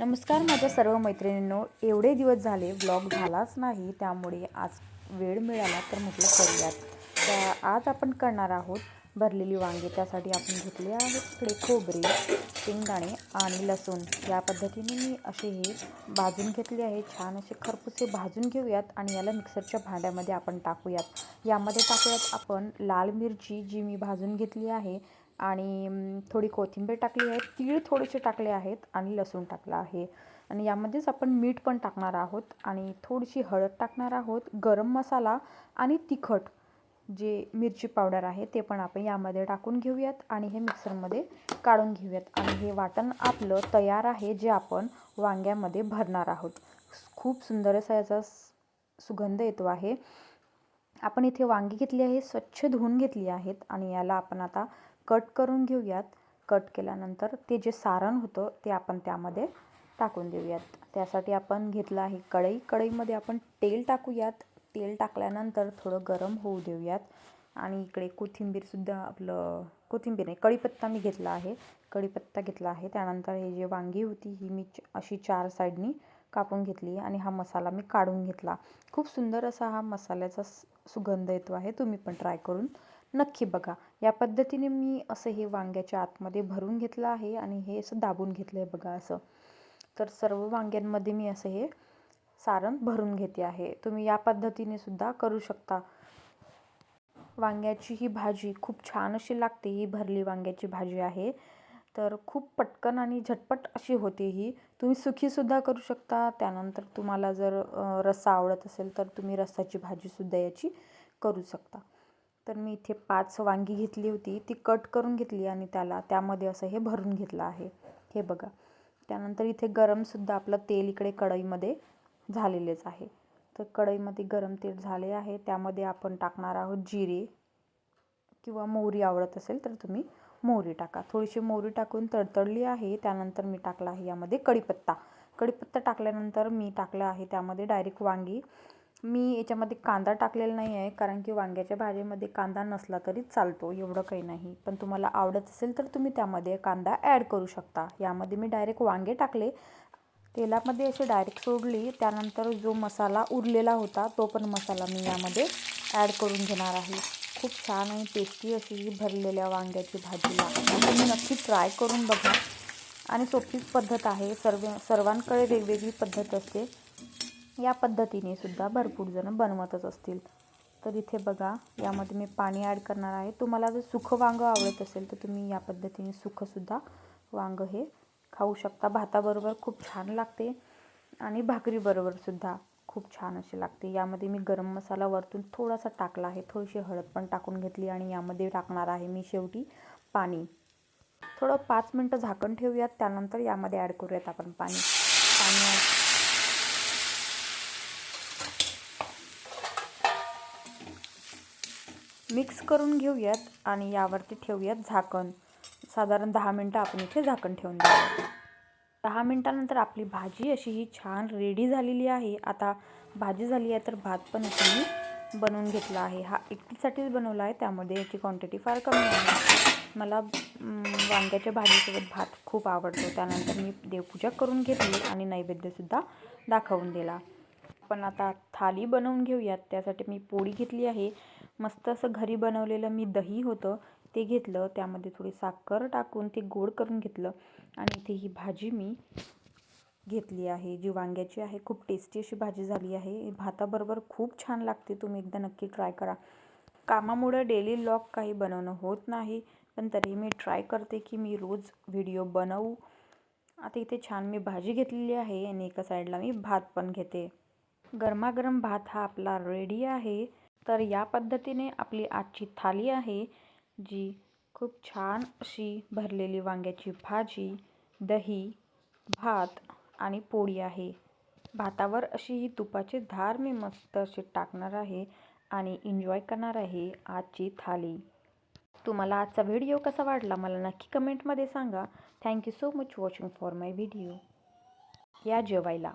नमस्कार माझ्या सर्व मैत्रिणींनो. एवढे दिवस झाले ब्लॉग झालाच नाही त्यामुळे आज वेळ मिळाला तर म्हटलं करूयात. त्या आज आपण करणार आहोत भरलेली वांगी. त्यासाठी आपण घेतले आहेत इकडे खोबरे शेंगदाणे आणि लसूण. या पद्धतीने मी असे हे भाजून घेतले आहे. छान असे खरपुसे भाजून घेऊयात आणि याला मिक्सरच्या भांड्यामध्ये आपण टाकूयात. यामध्ये टाकूयात आपण लाल मिरची जी मी भाजून घेतली आहे. आणि थोडी कोथिंबीर टाकली आहे. तीळ थोडेसे टाकले आहेत आणि लसूण टाकला आहे. आणि यामध्येच आपण मीठ पण टाकणार आहोत आणि थोडीशी हळद टाकणार आहोत गरम मसाला आणि तिखट जे मिरची पावडर आहे ते पण आपण यामध्ये टाकून घेऊयात आणि हे मिक्सरमध्ये काढून घेऊयात. आणि हे वाटण आपलं तयार आहे जे आपण वांग्यामध्ये भरणार आहोत. खूप सुंदर असा याचा सुगंध येतो आहे. आपण इथे वांगी घेतली आहे स्वच्छ धुवून घेतली आहेत आणि याला आपण आता कट करून घेऊयात. कट केल्यानंतर ते जे सारण होतं ते आपण त्यामध्ये टाकून देऊयात. त्यासाठी आपण घेतलं आहे कढई. कढईमध्ये आपण तेल टाकूयात. तेल टाकल्यानंतर थोडं गरम होऊ देऊयात. आणि इकडे कोथिंबीरसुद्धा आपलं कोथिंबीर नाही कढीपत्ता मी घेतला आहे. कढीपत्ता घेतला आहे. त्यानंतर हे जे वांगी होती ही मी च- अशी चार साईडनी कापून घेतली आणि हा मसाला मी काढून घेतला. खूप सुंदर असा हा मसाल्याचा स- सुगंध येतो आहे तुम्ही पण ट्राय करून नक्की बघा. या पद्धतीने मी असं हे वांग्याच्या आतमध्ये भरून घेतलं आहे आणि हे असं दाबून घेतलं आहे बघा असं. तर सर्व वांग्यांमध्ये मी असं हे सारण भरून घेते आहे. तुम्ही या पद्धतीने सुद्धा करू शकता. वांग्याची ही भाजी खूप छान अशी लागते ही भरली वांग्याची भाजी आहे. तर खूप पटकन आणि झटपट अशी होते ही. तुम्ही सुखीसुद्धा करू शकता. त्यानंतर तुम्हाला जर रस्सा आवडत असेल तर तुम्ही रस्साची भाजीसुद्धा याची करू शकता. तर मी इथे पाच वांगी घेतली होती. ती कट करून घेतली आणि त्याला त्यामध्ये असं हे भरून घेतलं आहे. हे बघा. त्यानंतर इथे गरमसुद्धा आपलं तेल इकडे कढईमध्ये झालेलेच आहे. तर कढईमध्ये गरम तेल झाले आहे. त्यामध्ये आपण टाकणार आहोत जिरे किंवा मोहरी आवडत असेल तर तुम्ही मोहरी टाका. थोडीशी मोहरी टाकून तडतडली आहे त्यानंतर मी टाकला आहे यामध्ये कढीपत्ता. कढीपत्ता टाकल्यानंतर मी टाकलं आहे त्यामध्ये डायरेक्ट वांगी. मी याच्यामध्ये कांदा टाकलेला नाही आहे कारण की वांग्याच्या भाजीमध्ये कांदा नसला तरी चालतो एवढं काही नाही. पण तुम्हाला आवडत असेल तर तुम्ही त्यामध्ये कांदा ॲड करू शकता. यामध्ये मी डायरेक्ट वांगे टाकले. तेलामध्ये असे डायरेक्ट सोडली. त्यानंतर जो मसाला उरलेला होता तो पण मसाला मी यामध्ये ॲड करून घेणार आहे. खूप छान आणि टेस्टी अशी ही भरलेल्या वांग्याची भाजी लागते. तुम्ही नक्की ट्राय करून बघा. आणि सोपीच पद्धत आहे. सर्व सर्वांकडे वेगवेगळी पद्धत असते. या पद्धतीने सुद्धा भरपूर जण बनवतच असतील. तर इथे बघा यामध्ये मी पाणी ॲड करणार आहे. तुम्हाला जर सुखं वांगं आवडत असेल तर तुम्ही या पद्धतीने सुखंसुद्धा वांगं हे खाऊ शकता. भाताबरोबर खूप छान लागते. आणि भाकरीबरोबरसुद्धा खूप छान अशी लागते. यामध्ये मी गरम मसाला वरतून थोडासा टाकला आहे. थोडीशी हळद पण टाकून घेतली आणि यामध्ये टाकणार आहे मी शेवटी पाणी. थोडं पाच मिनटं झाकण ठेवूयात. त्यानंतर यामध्ये ॲड करूयात आपण पाणी. पाणी मिक्स करून घेऊयात आणि यावरती ठेवूयात झाकण. साधारण दहा मिनटं आपण इथे झाकण ठेवून देऊयात दहा मिनटानंतर आपली भाजी अशी ही छान रेडी झालेली आहे. आता भाजी झाली आहे तर भात पण असं मी बनवून घेतला आहे. हा एकटीसाठीच बनवला आहे त्यामध्ये याची क्वांटिटी फार कमी आहे. मला वांग्याच्या भाजीसोबत भात खूप आवडतो. त्यानंतर मी देवपूजा करून घेतली आणि नैवेद्यसुद्धा दाखवून दिला. पण आता थाली बनवून घेऊयात. त्यासाठी मी पोळी घेतली आहे. मस्त असं घरी बनवलेलं मी दही होतं. ते घेतलं त्यामध्ये थोडी साखर टाकून ते गोड करून घेतलं आणि इथे ही भाजी मी घेतली आहे. जी वांग्याची आहे खूप टेस्टी अशी भाजी झाली आहे. भाताबरोबर खूप छान लागते तुम्ही एकदा नक्की ट्राय करा. कामामुळे डेली लॉग काही बनवणं होत नाही पण तरी मी ट्राय करते की मी रोज व्हिडिओ बनवू. आता इथे छान मी भाजी घेतलेली आहे आणि एका साईडला मी भात पण घेते. गरमागरम भात हा आपला रेडी आहे. तर या पद्धतीने आपली आजची थाली आहे. जी खूप छान अशी भरलेली वांग्याची भाजी दही भात आणि पोळी आहे. भातावर अशी ही तुपाची धार मी मस्त अशी टाकणार आहे आणि एन्जॉय करणार आहे आजची थाली. तुम्हाला आजचा व्हिडिओ कसा वाटला मला नक्की कमेंटमध्ये सांगा. Thank you so much watching for my video या जेवायला.